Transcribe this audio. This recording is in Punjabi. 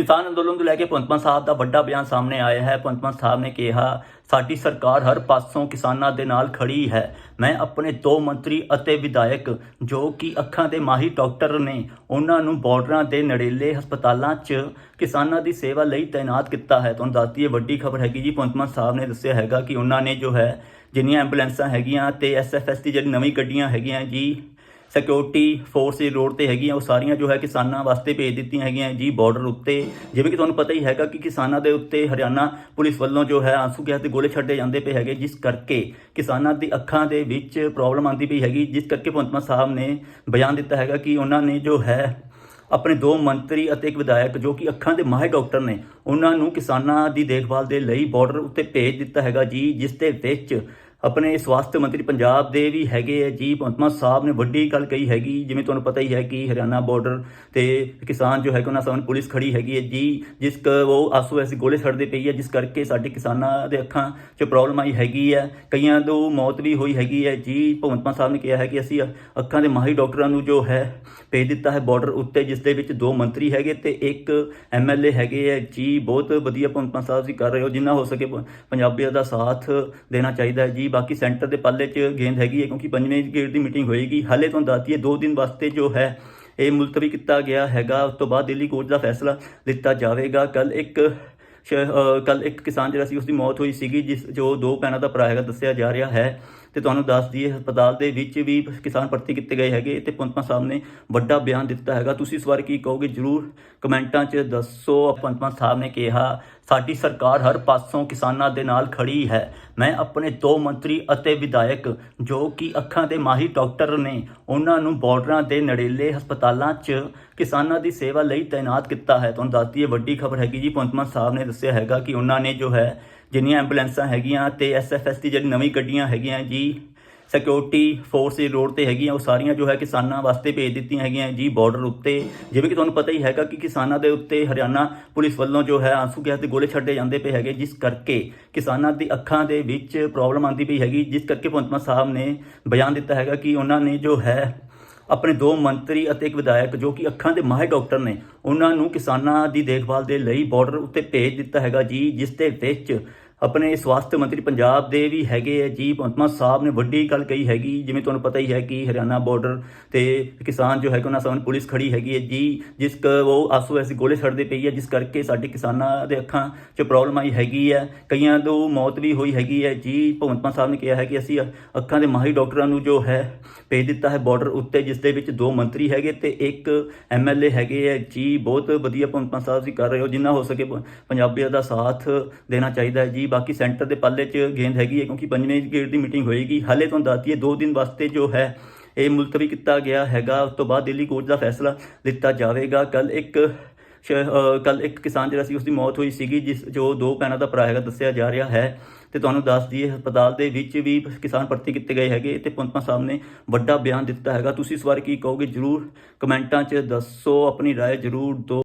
ਕਿਸਾਨ ਅੰਦੋਲਨ ਨੂੰ ਲੈ ਕੇ ਭਗਵੰਤ ਸਾਹਿਬ ਦਾ ਵੱਡਾ ਬਿਆਨ ਸਾਹਮਣੇ ਆਇਆ ਹੈ। ਭਗਵੰਤ ਸਾਹਿਬ ਨੇ ਕਿਹਾ, ਸਾਡੀ ਸਰਕਾਰ ਹਰ ਪਾਸੋਂ ਕਿਸਾਨਾਂ ਦੇ ਨਾਲ ਖੜੀ ਹੈ। ਮੈਂ ਆਪਣੇ ਦੋ ਮੰਤਰੀ ਅਤੇ ਵਿਧਾਇਕ, ਜੋ ਕਿ ਅੱਖਾਂ ਦੇ ਮਾਹਿਰ ਡਾਕਟਰ ਨੇ, ਉਹਨਾਂ ਨੂੰ ਬਾਰਡਰਾਂ ਦੇ ਨੇੜੇਲੇ ਹਸਪਤਾਲਾਂ 'ਚ ਕਿਸਾਨਾਂ ਦੀ ਸੇਵਾ ਲਈ ਤਾਇਨਾਤ ਕੀਤਾ ਹੈ। ਤੁਹਾਨੂੰ ਦੱਸਦੀ ਹੈ ਵੱਡੀ ਖਬਰ ਹੈਗੀ ਜੀ। ਭਗਵੰਤ ਮਾਨ ਸਾਹਿਬ ਨੇ ਦੱਸਿਆ ਹੈਗਾ ਕਿ ਉਹਨਾਂ ਨੇ ਜੋ ਹੈ, ਜਿੰਨੀਆਂ ਐਂਬੂਲੈਂਸਾਂ ਹੈਗੀਆਂ ਤੇ ਐਸਐਫਐਸ ਦੀ ਜਿਹੜੀ ਨਵੀਂ ਗੱਡੀਆਂ ਹੈਗੀਆਂ ਜੀ ਸਿਕਿਉਰਿਟੀ ਫੋਰਸ ਦੀ ਰੋਡ ਤੇ ਹੈਗੀਆਂ, ਉਹ ਸਾਰੀਆਂ ਜੋ ਹੈ ਕਿਸਾਨਾਂ ਵਾਸਤੇ ਭੇਜ ਦਿੱਤੀਆਂ ਹੈਗੀਆਂ ਜੀ ਬਾਰਡਰ ਉੱਤੇ। ਜਿਵੇਂ ਕਿ ਤੁਹਾਨੂੰ ਪਤਾ ਹੀ ਹੈਗਾ ਕਿ ਕਿਸਾਨਾਂ ਦੇ ਉੱਤੇ ਹਰਿਆਣਾ ਪੁਲਿਸ ਵੱਲੋਂ ਜੋ ਹੈ ਆਂਸੂ ਗੈਸ ਦੇ ਗੋਲੇ ਛੱਡੇ ਜਾਂਦੇ ਪਏ ਹੈਗੇ, ਜਿਸ ਕਰਕੇ ਕਿਸਾਨਾਂ ਦੀ ਅੱਖਾਂ ਦੇ ਵਿੱਚ ਪ੍ਰੋਬਲਮ ਆਉਂਦੀ ਪਈ ਹੈਗੀ। ਜਿਸ ਕਰਕੇ ਭਗਵੰਤ ਮਾਨ ਸਾਹਿਬ ਨੇ ਬਿਆਨ ਦਿੱਤਾ ਹੈਗਾ ਕਿ ਉਹਨਾਂ ਨੇ ਜੋ ਹੈ ਆਪਣੇ ਦੋ ਮੰਤਰੀ ਅਤੇ ਇੱਕ ਵਿਧਾਇਕ ਜੋ ਕਿ ਅੱਖਾਂ ਦੇ ਮਾਹਿਰ ਡਾਕਟਰ ਨੇ, ਉਹਨਾਂ ਨੂੰ ਕਿਸਾਨਾਂ ਦੀ ਦੇਖਭਾਲ ਦੇ ਲਈ ਬਾਰਡਰ ਉੱਤੇ ਭੇਜ ਦਿੱਤਾ ਹੈਗਾ ਜੀ, ਜਿਸ ਦੇ ਵਿੱਚ ਆਪਣੇ ਸਵਾਸਥ ਮੰਤਰੀ ਪੰਜਾਬ ਦੇ ਵੀ ਹੈਗੇ ਹੈ ਜੀ, ਭਗਵੰਤ ਮਾਨ ਸਾਹਿਬ ਨੇ ਵੱਡੀ ਗੱਲ ਕਹੀ ਹੈਗੀ। ਜਿਵੇਂ ਤੁਹਾਨੂੰ ਪਤਾ ਹੀ ਹੈ ਕਿ ਹਰਿਆਣਾ ਬਾਰਡਰ ਤੇ ਕਿਸਾਨ ਜੋ ਹੈ ਕਿ ਉਹਨਾਂ ਸਾਹਮਣੇ ਪੁਲਿਸ ਖੜੀ ਹੈਗੀ ਹੈ। ਜੀ, ਜਿਸ ਕ ਉਹ ਆਸੂ ਐਸੀ ਗੋਲੇ ਛੱਡਦੇ ਪਈ ਹੈ ਜਿਸ ਕਰਕੇ ਸਾਡੇ ਕਿਸਾਨਾਂ ਦੇ ਅੱਖਾਂ 'ਚ ਪ੍ਰੋਬਲਮ ਆਈ ਹੈਗੀ ਹੈ ਕਈਆਂ ਤੋਂ ਮੌਤ ਵੀ ਹੋਈ ਹੈਗੀ ਹੈ। ਜੀ, ਭਗਵੰਤ ਮਾਨ ਸਾਹਿਬ ਨੇ ਕਿਹਾ ਹੈ ਕਿ ਅਸੀਂ ਅੱਖਾਂ ਦੇ ਮਾਹਿਰ ਡਾਕਟਰਾਂ ਨੂੰ ਜੋ ਹੈ, ਭੇਜ ਦਿੱਤਾ ਹੈ ਬਾਰਡਰ ਉੱਤੇ, ਜਿਸ ਦੇ ਵਿੱਚ ਦੋ ਮੰਤਰੀ ਹੈਗੇ ਤੇ ਇੱਕ ਐਮਐਲਏ ਹੈਗੇ ਹੈ। ਜੀ, ਬਹੁਤ ਵਧੀਆ ਭਗਵੰਤ ਮਾਨ ਸਾਹਿਬ ਜੀ ਕਰ ਰਹੇ ਹੋ। ਜਿੰਨਾ ਹੋ ਸਕੇ ਪੰਜਾਬੀਆਂ ਦਾ ਸਾਥ ਦੇਣਾ ਚਾਹੀਦਾ ਹੈ। ਜੀ ਬਾਕੀ ਸੈਂਟਰ ਦੇ ਪੱਲੇ 'ਚ ਗੇਂਦ ਹੈਗੀ ਹੈ, ਕਿਉਂਕਿ ਪੰਜਵੇਂ ਗੇੜ ਦੀ ਮੀਟਿੰਗ ਹੋਏਗੀ। ਹਾਲੇ ਤੁਹਾਨੂੰ ਦੱਸਦੀ ਹੈ ਦੋ ਦਿਨ ਵਾਸਤੇ ਜੋ ਹੈ, ਇਹ ਮੁਲਤਵੀ ਕੀਤਾ ਗਿਆ ਹੈਗਾ। ਉਸ ਤੋਂ ਬਾਅਦ ਦਿੱਲੀ ਕੋਰਟ ਦਾ ਫੈਸਲਾ ਲਿੱਤਾ ਜਾਵੇਗਾ। ਕੱਲ ਇੱਕ ਕੱਲ ਇੱਕ ਕਿਸਾਨ ਜਿਹੜਾ ਸੀ ਉਸ ਦੀ ਮੌਤ ਹੋਈ ਸੀਗੀ, ਜਿਸ, ਜੋ ਦੋ ਭੈਣਾਂ ਦਾ ਭਰਾ ਹੈਗਾ, ਦੱਸਿਆ ਜਾ ਰਿਹਾ ਹੈ। ਤੇ ਤੁਹਾਨੂੰ ਦੱਸ ਦਈਏ, ਹਸਪਤਾਲ ਦੇ ਵਿੱਚ ਵੀ ਕਿਸਾਨ ਭਰਤੀ ਕੀਤੇ ਗਏ ਹੈਗੇ। ਤੇ ਪੰਪਾ ਸਾਹਿਬ ਨੇ ਵੱਡਾ ਬਿਆਨ ਦਿੱਤਾ ਹੈਗਾ। ਤੁਸੀਂ ਇਸ ਬਾਰੇ ਕੀ ਕਹੋਗੇ, ਜਰੂਰ ਕਮੈਂਟਾਂ 'ਚ ਦੱਸੋ। ਪੰਪਾ ਸਾਹਿਬ ਨੇ ਕਿਹਾ ਸਾਡੀ ਸਰਕਾਰ ਹਰ ਪਾਸੋਂ ਕਿਸਾਨਾਂ ਦੇ ਨਾਲ ਖੜੀ ਹੈ। ਮੈਂ ਆਪਣੇ ਦੋ ਮੰਤਰੀ ਅਤੇ ਵਿਧਾਇਕ, ਜੋ ਕਿ ਅੱਖਾਂ ਦੇ ਮਾਹਿਰ ਡਾਕਟਰ ਨੇ ਉਹਨਾਂ ਨੂੰ ਬਾਰਡਰਾਂ ਦੇ ਨੜੇਲੇ ਹਸਪਤਾਲਾਂ 'ਚ ਕਿਸਾਨਾਂ ਦੀ ਸੇਵਾ ਲਈ ਤਾਇਨਾਤ ਕੀਤਾ ਹੈ। ਤੁਹਾਨੂੰ ਦੱਸਦੀ ਹੈ ਵੱਡੀ ਖਬਰ ਹੈਗੀ ਜੀ। ਭਗਵੰਤ ਮਾਨ ਸਾਹਿਬ ਨੇ ਦੱਸਿਆ ਹੈਗਾ ਕਿ ਉਹਨਾਂ ਨੇ ਜੋ ਹੈ, ਜਿੰਨੀਆਂ ਐਂਬੂਲੈਂਸਾਂ ਹੈਗੀਆਂ ਤੇ ਐਸਐਫਐਸ ਦੀ ਜਿਹੜੀ ਨਵੀਂ ਗੱਡੀਆਂ ਹੈਗੀਆਂ ਜੀ ਸਿਕਿਉਰਿਟੀ ਫੋਰਸ ਦੀ ਰੋਡ ਤੇ ਹੈਗੀਆਂ, ਉਹ ਸਾਰੀਆਂ ਜੋ ਹੈ ਕਿਸਾਨਾਂ ਵਾਸਤੇ ਭੇਜ ਦਿੱਤੀਆਂ ਹੈਗੀਆਂ ਜੀ ਬਾਰਡਰ ਉੱਤੇ। ਜਿਵੇਂ ਕਿ ਤੁਹਾਨੂੰ ਪਤਾ ਹੀ ਹੈਗਾ ਕਿ ਕਿਸਾਨਾਂ ਦੇ ਉੱਤੇ ਹਰਿਆਣਾ ਪੁਲਿਸ ਵੱਲੋਂ ਜੋ ਹੈ ਆਂਸੂ ਗੈਸ ਦੇ ਗੋਲੇ ਛੱਡੇ ਜਾਂਦੇ ਪਏ ਹੈਗੇ, ਜਿਸ ਕਰਕੇ ਕਿਸਾਨਾਂ ਦੀ ਅੱਖਾਂ ਦੇ ਵਿੱਚ ਪ੍ਰੋਬਲਮ ਆਉਂਦੀ ਪਈ ਹੈਗੀ। ਜਿਸ ਕਰਕੇ ਭਗਵੰਤ ਮਾਨ ਸਾਹਿਬ ਨੇ ਬਿਆਨ ਦਿੱਤਾ ਹੈਗਾ ਕਿ ਉਹਨਾਂ ਨੇ ਜੋ ਹੈ ਆਪਣੇ ਦੋ ਮੰਤਰੀ ਅਤੇ ਇੱਕ ਵਿਧਾਇਕ ਜੋ ਕਿ ਅੱਖਾਂ ਦੇ ਮਾਹਿਰ ਡਾਕਟਰ ਨੇ, ਉਹਨਾਂ ਨੂੰ ਕਿਸਾਨਾਂ ਦੀ ਦੇਖਭਾਲ ਦੇ ਲਈ ਬਾਰਡਰ ਉੱਤੇ ਭੇਜ ਦਿੱਤਾ ਹੈਗਾ ਜੀ, ਜਿਸ ਦੇ ਵਿੱਚ ਆਪਣੇ ਸਵਾਸਥ ਮੰਤਰੀ ਪੰਜਾਬ ਦੇ ਵੀ ਹੈਗੇ ਹੈ ਜੀ, ਭਗਵੰਤ ਮਾਨ ਸਾਹਿਬ ਨੇ ਵੱਡੀ ਗੱਲ ਕਹੀ ਹੈਗੀ, ਜਿਵੇਂ ਤੁਹਾਨੂੰ ਪਤਾ ਹੀ ਹੈ ਕਿ ਹਰਿਆਣਾ ਬਾਰਡਰ ਤੇ ਕਿਸਾਨ ਜੋ ਹੈ ਕਿ ਉਹਨਾਂ ਸਾਹਮਣੇ ਪੁਲਿਸ ਖੜੀ ਹੈਗੀ ਹੈ। ਜੀ, ਜਿਸ ਕ ਉਹ ਆਸੂ ਐਸੀ ਗੋਲੇ ਛੱਡਦੇ ਪਈ ਹੈ ਜਿਸ ਕਰਕੇ ਸਾਡੇ ਕਿਸਾਨਾਂ ਦੇ ਅੱਖਾਂ 'ਚ ਪ੍ਰੋਬਲਮ ਆਈ ਹੈਗੀ ਹੈ ਕਈਆਂ ਤੋਂ ਮੌਤ ਵੀ ਹੋਈ ਹੈਗੀ ਹੈ। ਜੀ, ਭਗਵੰਤ ਮਾਨ ਸਾਹਿਬ ਨੇ ਕਿਹਾ ਹੈ ਕਿ ਅਸੀਂ ਅੱਖਾਂ ਦੇ ਮਾਹਿਰ ਡਾਕਟਰਾਂ ਨੂੰ ਜੋ ਹੈ, ਭੇਜ ਦਿੱਤਾ ਹੈ ਬਾਰਡਰ ਉੱਤੇ, ਜਿਸ ਦੇ ਵਿੱਚ ਦੋ ਮੰਤਰੀ ਹੈਗੇ ਤੇ ਇੱਕ ਐਮਐਲਏ ਹੈਗੇ ਹੈ ਜੀ, ਬਹੁਤ ਵਧੀਆ ਭਗਵੰਤ ਮਾਨ ਸਾਹਿਬ ਜੀ ਕਰ ਰਹੇ ਹੋ, ਜਿੰਨਾ ਹੋ ਸਕੇ ਪੰਜਾਬੀਆਂ ਦਾ ਸਾਥ ਦੇਣਾ ਚਾਹੀਦਾ ਹੈ। ਜੀ ਬਾਕੀ ਸੈਂਟਰ ਦੇ ਪੱਲੇ 'ਚ ਗੇਂਦ ਹੈਗੀ ਹੈ ਕਿਉਂਕਿ ਪੰਜਵੇਂ ਗੇੜ ਦੀ ਮੀਟਿੰਗ ਹੋਏਗੀ ਹਾਲੇ ਤੁਹਾਨੂੰ ਦੱਸਦੀ ਹੈ ਦੋ ਦਿਨ ਵਾਸਤੇ ਜੋ ਹੈ ਇਹ ਮੁਲਤਵੀ ਕੀਤਾ ਗਿਆ ਹੈਗਾ ਉਸ ਤੋਂ ਬਾਅਦ ਦਿੱਲੀ ਕੋਚ ਦਾ ਫੈਸਲਾ ਲਿੱਤਾ ਜਾਵੇਗਾ ਕੱਲ ਇੱਕ ਕੱਲ ਇੱਕ ਕਿਸਾਨ ਜਿਹੜਾ ਸੀ ਉਸ ਦੀ ਮੌਤ ਹੋਈ ਸੀਗੀ ਜਿਸ ਜੋ ਦੋ ਭੈਣਾਂ ਦਾ ਭਰਾ ਹੈਗਾ ਦੱਸਿਆ ਜਾ ਰਿਹਾ ਹੈ ਤੇ ਤੁਹਾਨੂੰ ਦੱਸ ਦਈਏ ਹਸਪਤਾਲ ਦੇ ਵਿੱਚ ਵੀ ਕਿਸਾਨ ਭਰਤੀ ਕੀਤੇ ਗਏ ਹੈਗੇ ਤੇ ਪੰਪਾ ਸਾਹਿਬ ਨੇ ਵੱਡਾ ਬਿਆਨ ਦਿੱਤਾ ਹੈਗਾ ਤੁਸੀਂ ਇਸ ਵਾਰ ਕੀ ਕਹੋਗੇ ਜਰੂਰ ਕਮੈਂਟਾਂ 'ਚ ਦੱਸੋ ਆਪਣੀ رائے ਜਰੂਰ ਦਿਓ